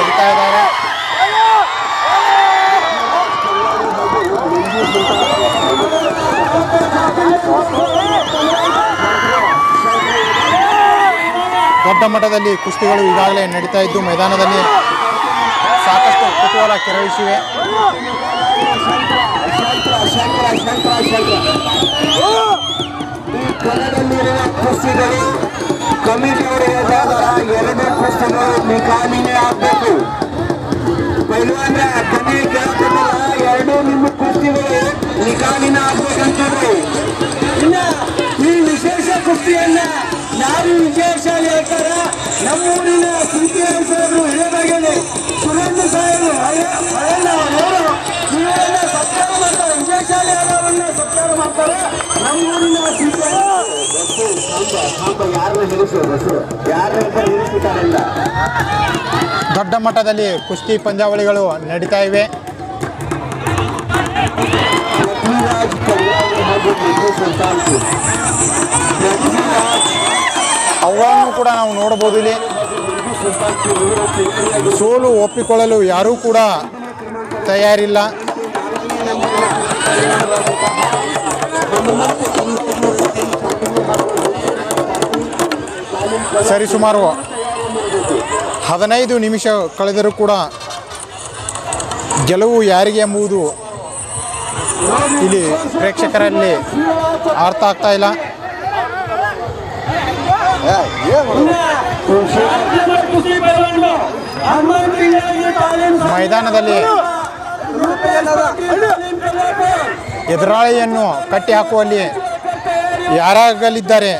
ಕರೀತಾ ಇದ್ದಾರೆ. ದೊಡ್ಡ ಮಟ್ಟದಲ್ಲಿ ಕುಸ್ತಿಗಳು ಈಗಾಗಲೇ ನಡೀತಾ ಇದ್ದು ಮೈದಾನದಲ್ಲಿ ಸಾಕಷ್ಟು ಕುತೂಹಲ ಕೆರಳಿಸಿವೆ. ಕುಸ್ತಿಗಳು ಕಮಿಟಿಯವರು ಹೇಳಿದಾಗ ಎರಡನೇ ಕುಸ್ತಿಗಳು ನಿಕಾಲಿನೇ ಆಗ್ಬೇಕು. ಪೈಲ್ವಾನ್ರ ಕೊನೆ ಕೇಳ್ತಿದ್ದಲ್ಲ ಎರಡೂ ನಿಮ್ಮ ಕುಸ್ತಿಗಳು ನಿಕಾಲಿನ ಆಗ್ಬೇಕಂತಂದ್ರೆ ಇನ್ನ ಈ ವಿಶೇಷ ಕುಸ್ತಿಯನ್ನ ಯಾರು ವಿಶೇಷ ಲೇಖರ ನಮ್ಮೂರಿನ ಕುಸ್ತಿ ಸಾಹೇಬರು ಹಿರಿಯದಾಗೇನೆ ಸುರೇಂದ್ರ ಸಾಹೇಬರು ಅಯ್ಯ ಸತ್ಕಾರ ಮಾಡ್ತಾರೆ. ಯಾರನ್ನ ಯಾರನ್ನ ದೊಡ್ಡ ಮಟ್ಟದಲ್ಲಿ ಕುಸ್ತಿ ಪಂದ್ಯಾವಳಿಗಳು ನಡೀತಾ ಇವೆ. ಅವುಗಳನ್ನು ಕೂಡ ನಾವು ನೋಡಬಹುದು ಇಲ್ಲಿ. ಸೋಲು ಒಪ್ಪಿಕೊಳ್ಳಲು ಯಾರೂ ಕೂಡ ತಯಾರಿಲ್ಲ. ಸರಿಸುಮಾರು ಹದಿನೈದು ನಿಮಿಷ ಕಳೆದರೂ ಕೂಡ ಗೆಲುವು ಯಾರಿಗೆ ಎಂಬುದು ಇಲ್ಲಿ ಪ್ರೇಕ್ಷಕರಲ್ಲಿ ಅರ್ಥ ಆಗ್ತಾ ಇಲ್ಲ. ಮೈದಾನದಲ್ಲಿ ಎದುರಾಳಿಯನ್ನು ಕಟ್ಟಿ ಹಾಕುವಲ್ಲಿ ಯಾರಾಗಲಿದ್ದಾರೆ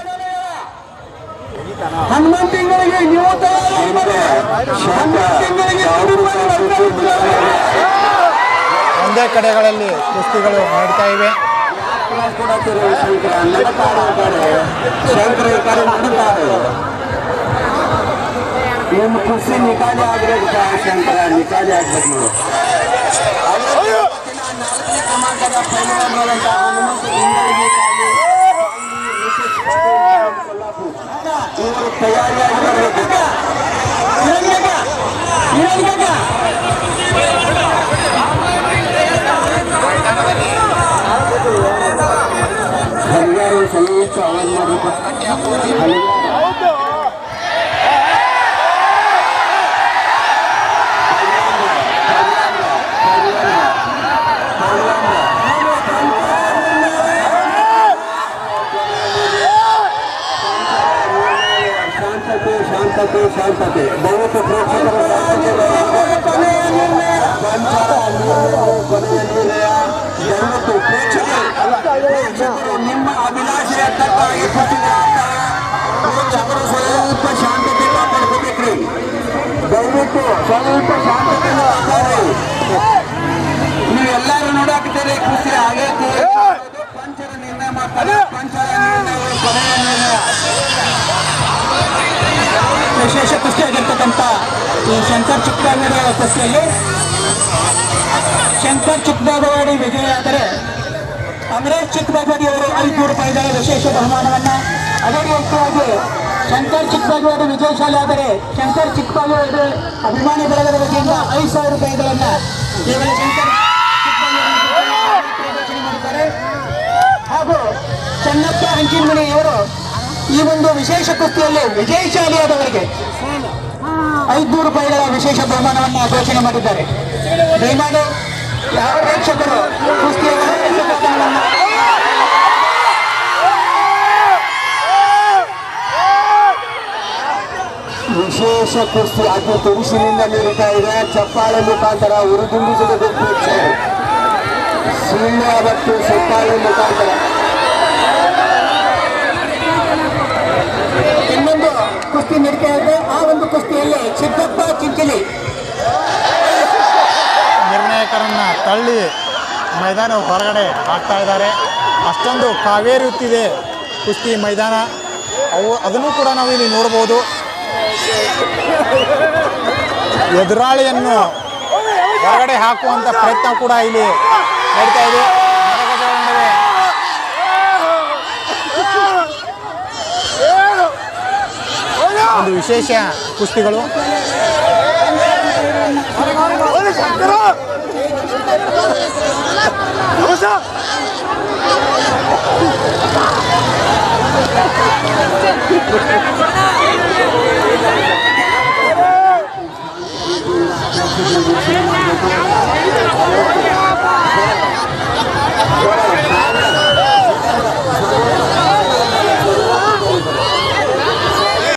ಒಂದೇ ಕಡೆಗಳಲ್ಲಿ ಕುಸ್ತಿಗಳು ನಡೀತಾ ಇವೆ ಶಂಕರ ಈ ಕಡೆ ನಡುತ್ತಾರೆ ನಿಮ್ಮ ಖುಷಿ ನಿಕಾಲಿ ಆಗ್ಬೇಕು ಶಂಕರ ನಿಕಾಲಿ ಆಗ್ಬೇಕು ನೋಡು ನಾಲ್ಕನೇ ಕ್ರಮಾಂಕದ ಶಾಂತತೆ ದಯವಿಟ್ಟು ಪ್ರೇಕ್ಷಕರ ದಯವಿಟ್ಟು ಪ್ರೇಕ್ಷಕರು ನಿಮ್ಮ ಅಭಿಲಾಷೆಯ ತಪ್ಪಾಗಿ ಪ್ರೇಕ್ಷಕರು ಸ್ವಲ್ಪ ಶಾಂತತೆ ಕಾಪಾಡ್ಕೋಬೇಕ್ರಿ ದಯವಿಟ್ಟು ಸ್ವಲ್ಪ ಶಾಂತತೆ ಕಾಪಾಡಿ ನೀವೆಲ್ಲರೂ ನೋಡಾಕಿದ್ದೀರಿ ಖುಷಿ ಆಗೈತಿ ಪಂಚರ ನಿರ್ಣಯ ಮಾಡ್ತಾರೆ ಪಂಚರ ನಿರ್ಣಯ ಕೊನೆಯ ವಿಶೇಷ ಕುಸ್ತಿಯಾಗಿರ್ತಕ್ಕಂಥ ಈ ಶಂಕರ್ ಚಿಕ್ಕದಾಗವಾಡಿ ಕುಸ್ತಿಯಲ್ಲಿ ಶಂಕರ್ ಚಿಕ್ಕಬಾಗವಾಡಿ ವಿಜಯ ಆದರೆ ಚಿಕ್ಕಬಾಗವಾಡಿ ಅವರು ಐದು ರೂಪಾಯಿಗಳ ವಿಶೇಷ ಬಹುಮಾನವನ್ನ. ಅದೇ ರೀತಿಯಾಗಿ ಶಂಕರ್ ಚಿಕ್ಕಬಾಗವಾಡಿ ವಿಜಯಶಾಲಿ ಆದರೆ ಶಂಕರ್ ಚಿಕ್ಕಬಾಗವಾಡಿ ಅಭಿಮಾನಿ ಬಳಗದ ವತಿಯಿಂದ ಐದು ಸಾವಿರ ರೂಪಾಯಿಗಳನ್ನ ಕೇವಲ ಶಂಕರ್ ಹಾಗೂ ಚನ್ನಪ್ಪ ಹಂಚಿನಮಣಿ ಅವರು ಈ ಒಂದು ವಿಶೇಷ ಕುಸ್ತಿಯಲ್ಲಿ ವಿಜಯಶಾಲಿಯಾದವರಿಗೆ ಐದುನೂರು ರೂಪಾಯಿಗಳ ವಿಶೇಷ ಬಹುಮಾನವನ್ನು ಘೋಷಣೆ ಮಾಡಿದ್ದಾರೆ. ದಯಮಾಡಿ ಯಾವ ಪ್ರೇಕ್ಷಕರು ಕುಸ್ತಿಯ ವಿಶೇಷ ಕುಸ್ತಿ ಅದು ತುರುಸಿನಿಂದ ನೀಡುತ್ತಾ ಇದೆ. ಚಪ್ಪಾಳೆ ಮುಖಾಂತರ ಉರುದುಂಬಿಸಿದ ಸುಳ್ಳು ಮತ್ತು ಚಪ್ಪಾಳೆ ಮುಖಾಂತರ. ಕುಸ್ತಿ ನಡೀತಾ ಇದೆ. ಆ ಒಂದು ಕುಸ್ತಿಯಲ್ಲಿ ಸಿದ್ದಪ್ಪ ಚಿಂಚಲಿ. ನಿರ್ಣಾಯಕರನ್ನ ತಳ್ಳಿ ಮೈದಾನ ಹೊರಗಡೆ ಹಾಕ್ತಾ ಇದ್ದಾರೆ. ಅಷ್ಟೊಂದು ಕಾವೇರಿಯುತ್ತಿದೆ ಕುಸ್ತಿ ಮೈದಾನ. ಅವು ಅದನ್ನು ಕೂಡ ನಾವು ಇಲ್ಲಿ ನೋಡ್ಬೋದು. ಎದುರಾಳಿಯನ್ನು ಹೊರಗಡೆ ಹಾಕುವಂಥ ಪ್ರಯತ್ನ ಕೂಡ ಇಲ್ಲಿ ನಡೀತಾ ಇದೆ. ಒಂದು ವಿಶೇಷ ಕುಸ್ತಿಗಳು